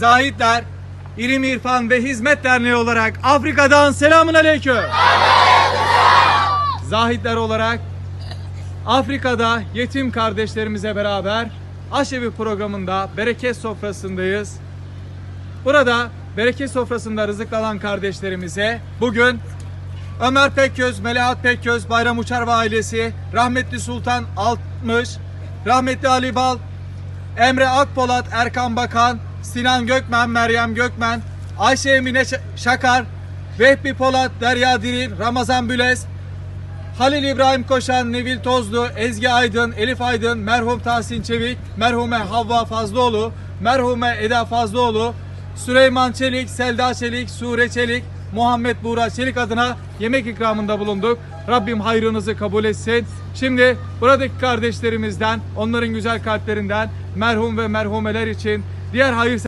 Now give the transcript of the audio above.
Zahitler İlim İrfan ve Hizmet Derneği olarak Afrika'dan selamun aleyküm. Zahitler olarak Afrika'da yetim kardeşlerimize beraber Aşevi programında bereket sofrasındayız. Burada bereket sofrasında rızıklanan kardeşlerimize bugün Ömer Pekköz, Melahat Pekköz, Bayram Uçar ve ailesi, rahmetli Sultan Altmış, rahmetli Ali Bal, Emre Akpolat, Erkan Bakan, Sinan Gökmen, Meryem Gökmen, Ayşe Emine Şakar, Vehbi Polat, Derya Diril, Ramazan Büles, Halil İbrahim Koşan, Nevil Tozlu, Ezgi Aydın, Elif Aydın, merhum Tahsin Çevik, merhume Havva Fazlıoğlu, merhume Eda Fazlıoğlu, Süleyman Çelik, Selda Çelik, Sure Çelik, Muhammed Buğra Çelik adına yemek ikramında bulunduk. Rabbim hayrınızı kabul etsin. Şimdi buradaki kardeşlerimizden, onların güzel kalplerinden merhum ve merhumeler için Dear, how you